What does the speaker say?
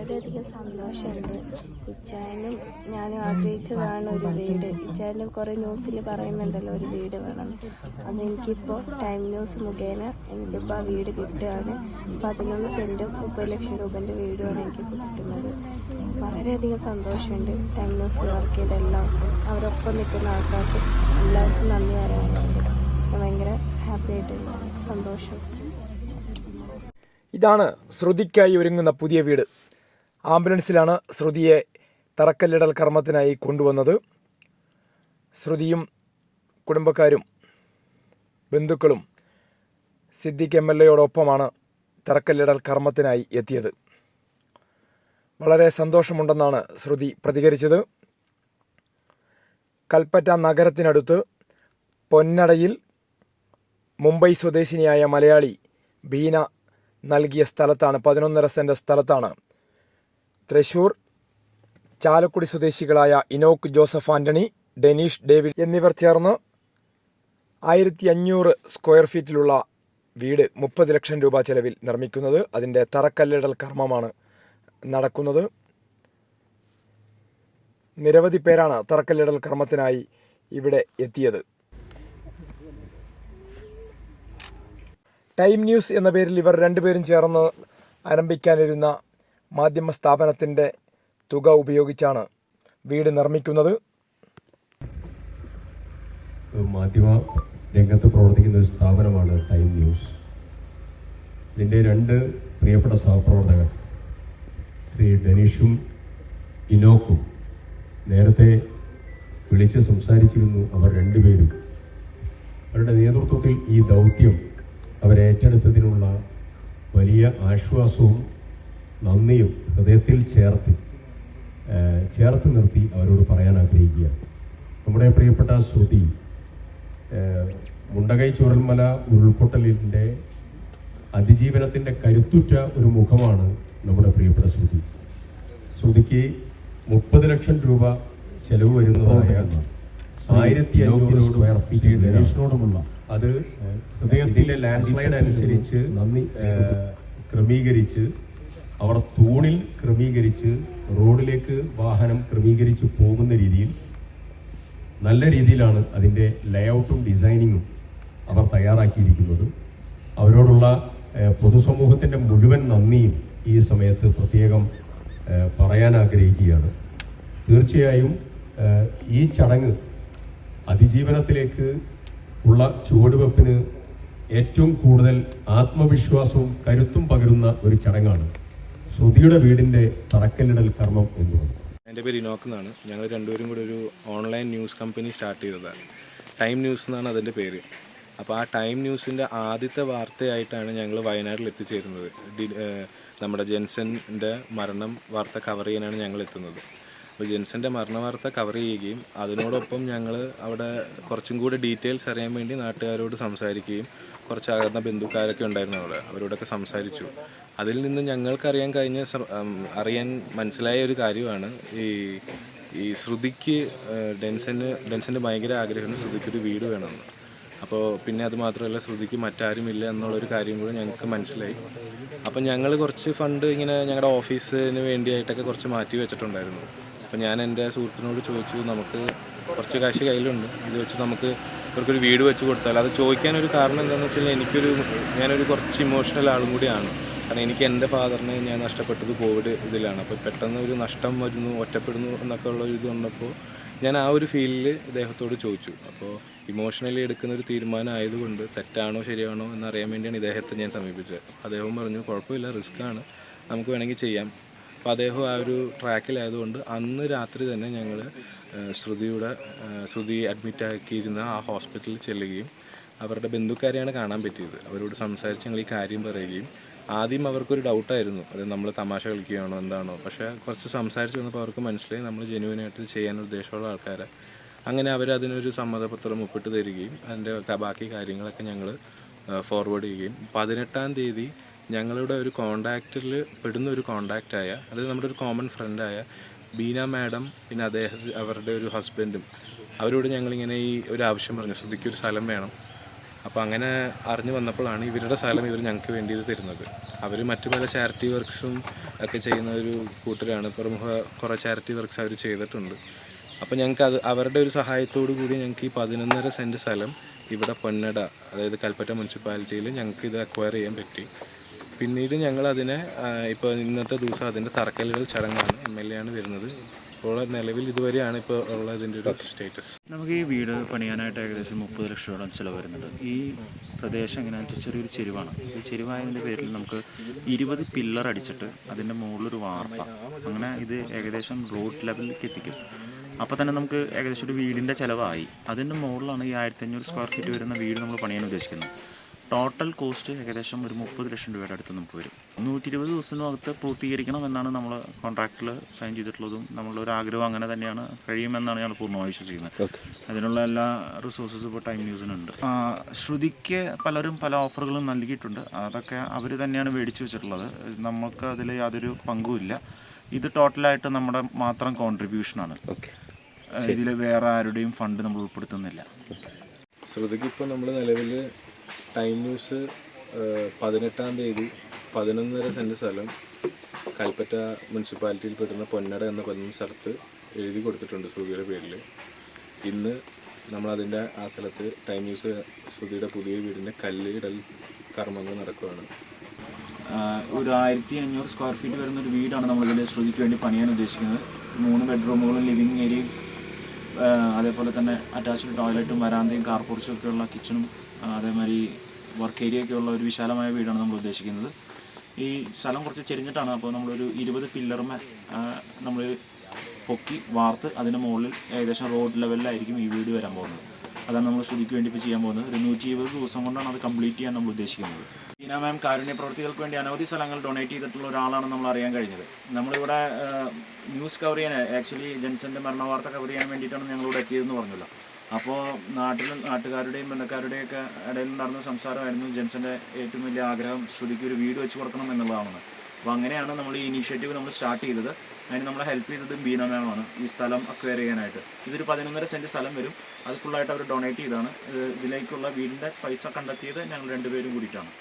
വളരെയധികം സന്തോഷമുണ്ട്. ഇച്ചായനും ഞാനും ആഗ്രഹിച്ചതാണ് ഒരു വീട്. ഇച്ചായനും കുറേ ന്യൂസിൽ പറയുന്നുണ്ടല്ലോ ഒരു വീട് വേണം. അതെനിക്കിപ്പോൾ ടൈം ന്യൂസ് മുഖേന എനിക്കിപ്പോൾ ആ വീട് കിട്ടുകയാണ്. പതിനൊന്ന് സെന്റും മുപ്പത് ലക്ഷം രൂപന്റെ വീടുമാണ് എനിക്കിപ്പോൾ കിട്ടുന്നത്. വളരെയധികം സന്തോഷമുണ്ട് ടൈം ന്യൂസിൽ വർക്ക് ചെയ്ത എല്ലാവർക്കും അവരൊപ്പം നിൽക്കുന്ന ആൾക്കാർക്ക് എല്ലാവർക്കും നന്ദി പറയാനുണ്ട്. ഭയങ്കര ഹാപ്പി ആയിട്ടുണ്ട്. സന്തോഷം. ഇതാണ് ശ്രുതിക്കായി ഒരുങ്ങുന്ന പുതിയ വീട്. ആംബുലൻസിലാണ് ശ്രുതിയെ തറക്കല്ലിടൽ കർമ്മത്തിനായി കൊണ്ടുവന്നത്. ശ്രുതിയും കുടുംബക്കാരും ബന്ധുക്കളും സിദ്ദിഖ് എം എൽ എയോടൊപ്പമാണ് തറക്കല്ലിടൽ കർമ്മത്തിനായി എത്തിയത്. വളരെ സന്തോഷമുണ്ടെന്നാണ് ശ്രുതി പ്രതികരിച്ചത്. കൽപ്പറ്റ നഗരത്തിനടുത്ത് പൊന്നടയിൽ മുംബൈ സ്വദേശിനിയായ മലയാളി ബീന നൽകിയ സ്ഥലത്താണ് പതിനൊന്നര സെന്റ് സ്ഥലത്താണ് തൃശൂർ ചാലക്കുടി സ്വദേശികളായ ഇനോക്ക് ജോസഫ് ആന്റണി ഡെനീഷ് ഡേവിഡ് എന്നിവർ ചേർന്ന് ആയിരത്തി അഞ്ഞൂറ് സ്ക്വയർ ഫീറ്റിലുള്ള വീട് മുപ്പത് ലക്ഷം രൂപ ചെലവിൽ നിർമ്മിക്കുന്നത്. അതിന്റെ തറക്കല്ലിടൽ കർമ്മമാണ് നടക്കുന്നത്. നിരവധി പേരാണ് തറക്കല്ലിടൽ കർമ്മത്തിനായി ഇവിടെ എത്തിയത്. ടൈം ന്യൂസ് എന്ന പേരിൽ ഇവർ രണ്ടുപേരും ചേർന്ന് ആരംഭിക്കാനിരുന്ന മാധ്യമ സ്ഥാപനത്തിന്റെ തുക ഉപയോഗിച്ചാണ് വീട് നിർമ്മിക്കുന്നത്. മാധ്യമ രംഗത്ത് പ്രവർത്തിക്കുന്ന ഒരു സ്ഥാപനമാണ് ടൈം ന്യൂസ്. ഇതിന്റെ രണ്ട് പ്രിയപ്പെട്ട സഹപ്രവർത്തകർ ശ്രീ ഡെനീഷും ഇനോക്കും നേരത്തെ വിളിച്ച് സംസാരിച്ചിരുന്നു അവർ രണ്ടുപേരും. അവരുടെ നേതൃത്വത്തിൽ ഈ ദൗത്യം അവരേറ്റെടുത്തതിനുള്ള വലിയ ആശ്വാസവും നന്ദിയും ഹൃദയത്തിൽ ചേർത്ത് ചേർത്ത് നിർത്തി അവരോട് പറയാൻ ആഗ്രഹിക്കുകയാണ്. നമ്മുടെ പ്രിയപ്പെട്ട ശ്രുതി മുണ്ടകൈ ചുരൽമല ഉരുൾപൊട്ടലിന്റെ അതിജീവനത്തിന്റെ കരുത്തുറ്റ ഒരു മുഖമാണ് നമ്മുടെ പ്രിയപ്പെട്ട ശ്രുതി. ശ്രുതിക്ക് മുപ്പത് ലക്ഷം രൂപ ചെലവ് വരുന്നതായ ആയിരത്തി അഞ്ഞൂറ് സ്ക്വയർ ഫീറ്റ് അത് ഹൃദയത്തിലെ ലാൻഡ് സ്ലൈഡ് അനുസരിച്ച് നന്ദി ക്രമീകരിച്ച് അവർ തൂണിൽ ക്രമീകരിച്ച് റോഡിലേക്ക് വാഹനം ക്രമീകരിച്ച് പോകുന്ന രീതിയിൽ നല്ല രീതിയിലാണ് അതിന്റെ ലേഔട്ടും ഡിസൈനിങ്ങും അവർ തയ്യാറാക്കിയിരിക്കുന്നത്. അവരോടുള്ള പൊതുസമൂഹത്തിന്റെ മുഴുവൻ നന്ദിയും ഈ സമയത്ത് പ്രത്യേകം പറയാൻ ആഗ്രഹിക്കുകയാണ്. തീർച്ചയായും ഈ ചടങ്ങ് അതിജീവനത്തിലേക്ക് ഉള്ള ചുവടുവെപ്പിന് ഏറ്റവും കൂടുതൽ ആത്മവിശ്വാസവും കരുത്തും പകരുന്ന ഒരു ചടങ്ങാണ്. ശ്രുതിയുടെ വീടിന്റെ തറക്കല്ലിടൽ കർമ്മം എന്ന് പറഞ്ഞു. എന്റെ പേര് ഇനോക്ക് എന്നാണ്. ഞങ്ങൾ രണ്ടുപേരും കൂടി ഒരു ഓൺലൈൻ ന്യൂസ് കമ്പനി സ്റ്റാർട്ട് ചെയ്തതാണ്. ടൈം ന്യൂസ് എന്നാണ് അതിന്റെ പേര്. അപ്പോൾ ആ ടൈം ന്യൂസിന്റെ ആദ്യത്തെ വാർത്തയായിട്ടാണ് ഞങ്ങൾ വയനാട്ടിൽ എത്തിച്ചേരുന്നത്. നമ്മുടെ ജെൻസന്റെ മരണം വാർത്ത കവർ ചെയ്യാനാണ് ഞങ്ങൾ എത്തുന്നത്. അപ്പോൾ ജെൻസന്റെ മരണ വാർത്ത കവർ ചെയ്യുകയും അതിനോടൊപ്പം ഞങ്ങൾ അവിടെ കുറച്ചും കൂടി ഡീറ്റെയിൽസ് അറിയാൻ വേണ്ടി നാട്ടുകാരോട് സംസാരിക്കുകയും കുറച്ച് അകന്ന ബന്ധുക്കാരൊക്കെ ഉണ്ടായിരുന്നു അവിടെ. അവരോടൊക്കെ സംസാരിച്ചു. അതിൽ നിന്ന് ഞങ്ങൾക്കറിയാൻ കഴിഞ്ഞ അറിയാൻ മനസ്സിലായ ഒരു കാര്യമാണ് ഈ ഈ ശ്രുതിക്ക് ഡെൻസന് ഡെൻസന് ഭയങ്കര ആഗ്രഹമാണ് ശ്രുതിക്ക് ഒരു വീട് വേണമെന്ന് അപ്പോൾ പിന്നെ അത് മാത്രമല്ല ശ്രുതിക്ക് മറ്റാരുമില്ല എന്നുള്ളൊരു കാര്യം കൂടെ ഞങ്ങൾക്ക് മനസ്സിലായി. അപ്പം ഞങ്ങൾ കുറച്ച് ഫണ്ട് ഇങ്ങനെ ഞങ്ങളുടെ ഓഫീസിന് വേണ്ടിയായിട്ടൊക്കെ കുറച്ച് മാറ്റി വെച്ചിട്ടുണ്ടായിരുന്നു. അപ്പം ഞാൻ എന്റെ സുഹൃത്തിനോട് ചോദിച്ചു നമുക്ക് കുറച്ച് കാശ് കയ്യിലുണ്ട്. ഇത് വെച്ച് നമുക്ക് ഇവർക്കൊരു വീട് വെച്ച് കൊടുത്താൽ. അത് ചോദിക്കാനൊരു കാരണം എന്താണെന്ന് വെച്ചാൽ എനിക്കൊരു ഞാനൊരു കുറച്ച് ഇമോഷണൽ ആളും കൂടിയാണ്. കാരണം എനിക്ക് എന്റെ ഫാദറിനെ ഞാൻ നഷ്ടപ്പെട്ടത് കോവിഡ് ഇതിലാണ്. അപ്പോൾ പെട്ടെന്ന് ഒരു നഷ്ടം വരുന്നു ഒറ്റപ്പെടുന്നു എന്നൊക്കെ ഉള്ള ഒരു ഇത് വന്നപ്പോൾ ഞാൻ ആ ഒരു ഫീലിൽ ഇദ്ദേഹത്തോട് ചോദിച്ചു. അപ്പോൾ ഇമോഷണലി എടുക്കുന്ന ഒരു തീരുമാനം ആയതുകൊണ്ട് തെറ്റാണോ ശരിയാണോ എന്നറിയാൻ വേണ്ടിയാണ് ഇദ്ദേഹത്തെ ഞാൻ സമീപിച്ചത്. അദ്ദേഹം പറഞ്ഞു കുഴപ്പമില്ല റിസ്ക് ആണ്. നമുക്ക് വേണമെങ്കിൽ ചെയ്യാം. അപ്പോൾ അദ്ദേഹം ആ ഒരു ട്രാക്കിലായതുകൊണ്ട് അന്ന് രാത്രി തന്നെ ഞങ്ങൾ ശ്രുതിയുടെ ശ്രുതി അഡ്മിറ്റ് ആക്കിയിരുന്ന ആ ഹോസ്പിറ്റലിൽ ചെല്ലുകയും അവരുടെ ബന്ധുക്കാരെയാണ് കാണാൻ പറ്റിയത്. അവരോട് സംസാരിച്ച് ഞങ്ങൾ ഈ കാര്യം പറയുകയും ആദ്യം അവർക്കൊരു ഡൗട്ടായിരുന്നു. അത് നമ്മൾ തമാശ കളിക്കുകയാണോ എന്താണോ? പക്ഷേ കുറച്ച് സംസാരിച്ച് വന്നപ്പോൾ അവർക്ക് മനസ്സിലായി നമ്മൾ ജെനുവനായിട്ട് ചെയ്യാൻ ഉദ്ദേശമുള്ള ആൾക്കാരെ. അങ്ങനെ അവർ അതിനൊരു സമ്മതപത്രം ഒപ്പിട്ട് തരികയും അതിന്റെ ബാക്കി കാര്യങ്ങളൊക്കെ ഞങ്ങൾ ഫോർവേഡ് ചെയ്യുകയും. പതിനെട്ടാം തീയതി ഞങ്ങളുടെ ഒരു കോണ്ടാക്റ്റിൽ പെടുന്ന ഒരു കോണ്ടാക്റ്റായ അതായത് നമ്മുടെ ഒരു കോമൺ ഫ്രണ്ടായ ബീന മാഡം പിന്നെ അദ്ദേഹം അവരുടെ ഒരു ഹസ്ബൻഡും അവരോട് ഞങ്ങളിങ്ങനെ ഈ ഒരു ആവശ്യം പറഞ്ഞു ശ്രുതിക്ക് ഒരു സ്ഥലം വേണം. അപ്പോൾ അങ്ങനെ അറിഞ്ഞു വന്നപ്പോഴാണ് ഇവരുടെ സ്ഥലം ഇവർ ഞങ്ങൾക്ക് വേണ്ടി ഇത് തരുന്നത്. അവർ മറ്റു പല ചാരിറ്റി വർക്ക്സും ഒക്കെ ചെയ്യുന്ന ഒരു കൂട്ടരാണ്. പ്രമുഖ കുറേ ചാരിറ്റി വർക്ക്സ് അവർ ചെയ്തിട്ടുണ്ട്. അപ്പോൾ ഞങ്ങൾക്ക് അത് അവരുടെ ഒരു സഹായത്തോടു കൂടി ഞങ്ങൾക്ക് ഈ പതിനൊന്നര സെന്റ് സ്ഥലം ഇവിടെ പൊന്നട അതായത് കൽപ്പറ്റ മുനിസിപ്പാലിറ്റിയിൽ ഞങ്ങൾക്ക് ഇത് അക്വയർ ചെയ്യാൻ പറ്റി. പിന്നീട് ഞങ്ങൾ അതിനെ ഇപ്പോൾ ഇന്നത്തെ ദിവസം അതിന്റെ തറക്കല്ലുകൾ ചടങ്ങാണ്. എം എൽ എ ആണ് വരുന്നത്. ഇപ്പോൾ നിലവിൽ ഇതുവരെയാണ് ഇപ്പോൾ ഉള്ള ഇതിന്റെ ഒരു സ്റ്റേറ്റസ് നമുക്ക് ഈ വീട് പണിയാനായിട്ട് ഏകദേശം മുപ്പത് ലക്ഷത്തോളം ചിലവ് വരുന്നുണ്ട്. ഈ പ്രദേശം എങ്ങനെയാണെന്ന് വെച്ചാൽ ചെറിയൊരു ചെരുവാണ്. ഈ ചെരുവായതിന്റെ പേരിൽ നമുക്ക് ഇരുപത് പില്ലർ അടിച്ചിട്ട് അതിന്റെ മുകളിലൊരു വാർപ്പ. അങ്ങനെ ഇത് ഏകദേശം റോഡ് ലെവലിലേക്ക് എത്തിക്കും. അപ്പോൾ തന്നെ നമുക്ക് ഏകദേശം ഒരു വീടിന്റെ ചിലവായി. അതിന്റെ മുകളിലാണ് ഈ ആയിരത്തി അഞ്ഞൂറ് സ്ക്വയർ ഫീറ്റ് വരുന്ന വീട് നമ്മൾ പണിയാൻ ഉദ്ദേശിക്കുന്നത്. ടോട്ടൽ കോസ്റ്റ് ഏകദേശം ഒരു മുപ്പത് ലക്ഷം രൂപയുടെ അടുത്ത് നമുക്ക് വരും. നൂറ്റി ഇരുപത് ദിവസത്തിനകത്ത് പൂർത്തീകരിക്കണം എന്നാണ് നമ്മൾ കോൺട്രാക്ടിൽ സൈൻ ചെയ്തിട്ടുള്ളതും നമ്മളുടെ ഒരു ആഗ്രഹം അങ്ങനെ തന്നെയാണ്. കഴിയുമെന്നാണ് ഞങ്ങൾ പൂർണമായി വിശ്വസിക്കുന്നത്. അതിനുള്ള എല്ലാ റിസോഴ്സസും ഇപ്പോൾ ടൈം ന്യൂസിനുണ്ട് ശ്രുതിക്ക് പലരും പല ഓഫറുകളും നൽകിയിട്ടുണ്ട്. അതൊക്കെ അവർ തന്നെയാണ് മേടിച്ചു വെച്ചിട്ടുള്ളത്. നമുക്ക് അതിൽ യാതൊരു പങ്കുമില്ല ഇത് ടോട്ടലായിട്ട് നമ്മുടെ മാത്രം കോൺട്രിബ്യൂഷനാണ് ഇതിൽ വേറെ ആരുടെയും ഫണ്ട് നമ്മൾ ഉൾപ്പെടുത്തുന്നില്ല. ശ്രുതിക്ക് ഇപ്പോൾ നമ്മൾ നിലവിൽ ടൈം ന്യൂസ് പതിനെട്ടാം തീയതി പതിനൊന്നര സെന്റ് സ്ഥലം കൽപ്പറ്റ മുനിസിപ്പാലിറ്റിയിൽ പെടുന്ന പൊന്നട എന്ന പതിനൊന്ന് സ്ഥലത്ത് എഴുതി കൊടുത്തിട്ടുണ്ട് ശ്രുതിയുടെ പേരിൽ ഇന്ന് നമ്മളതിന്റെ ആ സ്ഥലത്ത് ടൈം ന്യൂസ് ശ്രുതിയുടെ പുതിയ വീടിന്റെ കല്ലിടൽ കർമ്മങ്ങൾ നടക്കുകയാണ്. ഒരു ആയിരത്തി അഞ്ഞൂറ് സ്ക്വയർ ഫീറ്റ് വരുന്ന ഒരു വീടാണ് നമ്മളിതിൽ ശ്രുതിക്ക് വേണ്ടി പണിയാൻ ഉദ്ദേശിക്കുന്നത്. മൂന്ന് ബെഡ്റൂമുകളും ലിവിങ് ഏരിയയും അതേപോലെ തന്നെ അറ്റാച്ച്ഡ് ടോയ്ലറ്റും വരാന്തയും കാർ പോർച്ചും ഒക്കെയുള്ള കിച്ചണും അതേമാതിരി വർക്ക് ഏരിയ ഒക്കെ ഉള്ള ഒരു വിശാലമായ വീടാണ് നമ്മൾ ഉദ്ദേശിക്കുന്നത്. ഈ സ്ഥലം കുറച്ച് ചെരിഞ്ഞിട്ടാണ് അപ്പോൾ നമ്മളൊരു ഇരുപത് പില്ലർമ നമ്മൾ പൊക്കി വാർത്ത് അതിന്റെ മുകളിൽ ഏകദേശം റോഡ് ലെവലിലായിരിക്കും ഈ വീട് വരാൻ പോകുന്നത്. അതാണ് നമ്മൾ ശ്രുതിക്ക് വേണ്ടി ഇപ്പോൾ ചെയ്യാൻ പോകുന്നത്. ഒരു നൂറ്റി ഇരുപത് ദിവസം കൊണ്ടാണ് അത് കംപ്ലീറ്റ് ചെയ്യാൻ നമ്മൾ ഉദ്ദേശിക്കുന്നത്. ടീന മാം കാരുണ്യ പ്രവർത്തികൾക്ക് വേണ്ടി അനവധി സ്ഥലങ്ങൾ ഡൊണേറ്റ് ചെയ്തിട്ടുള്ള ഒരാളാണ് നമ്മൾ അറിയാൻ കഴിഞ്ഞത്. നമ്മളിവിടെ ന്യൂസ് കവർ ചെയ്യാൻ ആക്ച്വലി ജെൻസന്റെ മരണ വാർത്ത കവർ ചെയ്യാൻ വേണ്ടിയിട്ടാണ് ഞങ്ങളിവിടെ എത്തിയതെന്ന് പറഞ്ഞല്ലോ. അപ്പോൾ നാട്ടിൽ നാട്ടുകാരുടെയും ബന്ധക്കാരുടെയും ഒക്കെ ഇടയിൽ നടന്ന സംസാരമായിരുന്നു ജെൻസന്റെ ഏറ്റവും വലിയ ആഗ്രഹം ശ്രുതിക്ക് ഒരു വീട് വെച്ച് കൊടുക്കണം എന്നുള്ളതാണ് അപ്പോൾ അങ്ങനെയാണ് നമ്മൾ ഈ ഇനീഷ്യേറ്റീവ് നമ്മൾ സ്റ്റാർട്ട് ചെയ്തത്. അതിന് നമ്മളെ ഹെൽപ്പ് ചെയ്തത് ബീന മാമാണ്. ഈ സ്ഥലം അക്വയർ ചെയ്യാനായിട്ട്. ഇതൊരു പതിനൊന്നര സെന്റ് സ്ഥലം വരും. അത് ഫുള്ളായിട്ട് അവർ ഡൊണേറ്റ് ചെയ്താണ്. ഇത് ഇതിലേക്കുള്ള വീടിന്റെ പൈസ കണ്ടെത്തിയത് ഞങ്ങൾ രണ്ടുപേരും കൂടിയിട്ടാണ്.